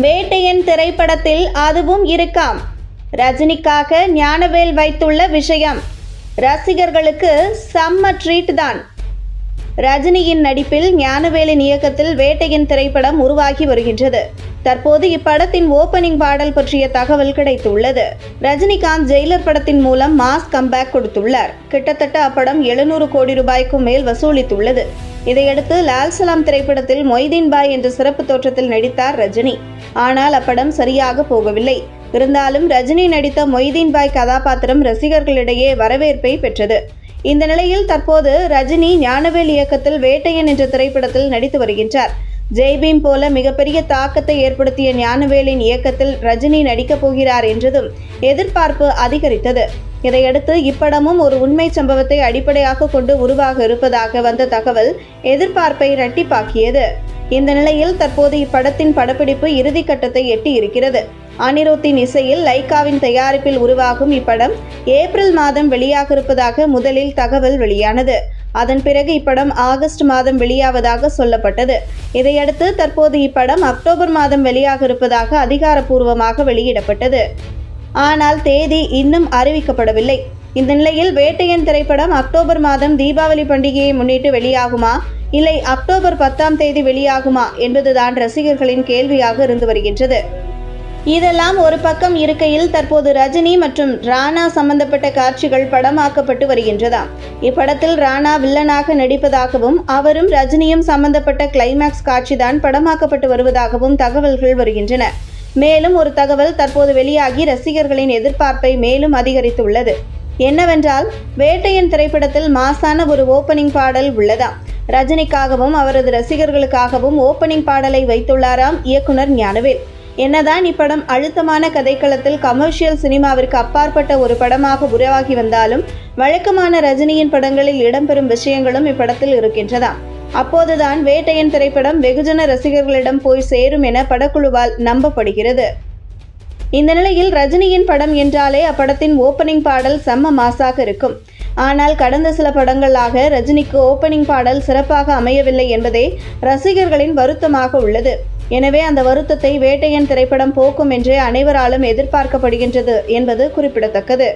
வேட்டையன் திரைப்படத்தில் அதுவும் இருக்காம். ரஜினிக்காக ஞானவேல் வைத்துள்ள விஷயம் ரசிகர்களுக்கு செம்ம ட்ரீட் தான். ரஜினியின் நடிப்பில் ஞானவேலின் இயக்கத்தில் வேட்டையின் திரைப்படம் உருவாகி வருகின்றது. தற்போது இப்படத்தின் ஓபனிங் பாடல் பற்றிய தகவல் கிடைத்துள்ளது. ரஜினிகாந்த் ஜெயிலர் படத்தின் மூலம் மாஸ் கம்பேக் கொடுத்துள்ளார். கிட்டத்தட்ட அப்படம் எழுநூறு கோடி ரூபாய்க்கும் மேல் வசூலித்துள்ளது. இதையடுத்து லால் சலாம் திரைப்படத்தில் மொய்தீன் பாய் என்ற சிறப்பு தோற்றத்தில் நடித்தார் ரஜினி. ஆனால் அப்படம் சரியாக போகவில்லை. இருந்தாலும் ரஜினி நடித்த மொய்தீன் பாய் கதாபாத்திரம் ரசிகர்களிடையே வரவேற்பை பெற்றது. இந்த நிலையில் தற்போது ரஜினி ஞானவேல் இயக்கத்தில் வேட்டையன் என்ற திரைப்படத்தில் நடித்து வருகின்றார். ஜெய்பீம் போல மிகப்பெரிய தாக்கத்தை ஏற்படுத்திய ஞானவேலின் இயக்கத்தில் ரஜினி நடிக்கப் போகிறார் என்றதும் எதிர்பார்ப்பு அதிகரித்தது. இதையடுத்து இப்படமும் ஒரு உண்மை சம்பவத்தை அடிப்படையாக கொண்டு உருவாக இருப்பதாக வந்த தகவல் எதிர்பார்ப்பை இரட்டிப்பாக்கியது. இந்த நிலையில் தற்போது இப்படத்தின் படப்பிடிப்பு இறுதிக்கட்டத்தை எட்டி இருக்கிறது அனிருத்தின் இசையில் லைகாவின் தயாரிப்பில் உருவாகும் இப்படம் ஏப்ரல் மாதம் வெளியாக இருப்பதாக முதலில் தகவல் வெளியானது. அதன் பிறகு இப்படம் ஆகஸ்ட் மாதம் வெளியாவதாக சொல்லப்பட்டது. இதையடுத்து தற்போது இப்படம் அக்டோபர் மாதம் வெளியாக இருப்பதாக அதிகாரப்பூர்வமாக வெளியிடப்பட்டது. ஆனால் தேதி இன்னும் அறிவிக்கப்படவில்லை. இந்த நிலையில் வேட்டையன் திரைப்படம் அக்டோபர் மாதம் தீபாவளி பண்டிகையை முன்னிட்டு வெளியாகுமா? இல்லை அக்டோபர் பத்தாம் தேதி வெளியாகுமா என்பதுதான் ரசிகர்களின் கேள்வியாக இருந்து வருகின்றது. இதெல்லாம் ஒரு பக்கம் இருக்கையில் தற்போது ரஜினி மற்றும் ராணா சம்பந்தப்பட்ட காட்சிகள் படமாக்கப்பட்டு வருகின்றதாம். இப்படத்தில் ராணா வில்லனாக நடிப்பதாகவும் அவரும் ரஜினியும் சம்பந்தப்பட்ட கிளைமேக்ஸ் காட்சிதான் படமாக்கப்பட்டு வருவதாகவும் தகவல்கள் வருகின்றன. மேலும் ஒரு தகவல் தற்போது வெளியாகி ரசிகர்களின் எதிர்பார்ப்பை மேலும் அதிகரித்துள்ளது. என்னவென்றால் வேட்டையன் திரைப்படத்தில் மாசான ஒரு ஓப்பனிங் பாடல் உள்ளதாம் ரஜினிக்காகவும் அவரது ரசிகர்களுக்காகவும் ஓப்பனிங் பாடலை வைத்துள்ளாராம் இயக்குனர் ஞானவேல். என்னதான் இப்படம் அழுத்தமான கதைக்களத்தில் கமர்ஷியல் சினிமாவிற்கு அப்பாற்பட்ட ஒரு படமாக உருவாகி வந்தாலும் வழக்கமான ரஜினியின் படங்களில் இடம்பெறும் விஷயங்களும் இப்படத்தில் இருக்கின்றதாம். அப்போதுதான் வேட்டையன் திரைப்படம் வெகுஜன ரசிகர்களிடம் போய் சேரும் என படக்குழுவால் நம்பப்படுகிறது. இந்த நிலையில் ரஜினியின் படம் என்றாலே அப்படத்தின் ஓப்பனிங் பாடல் செம்ம மாசாக இருக்கும். ஆனால் கடந்த சில படங்களாக ரஜினிக்கு ஓப்பனிங் பாடல் சிறப்பாக அமையவில்லை என்பதே ரசிகர்களின் வருத்தமாக உள்ளது. எனவே அந்த வருத்தத்தை வேட்டையன் திரைப்படம் போக்கும் என்றே அனைவராலும் எதிர்பார்க்கப்படுகின்றது என்பது குறிப்பிடத்தக்கது.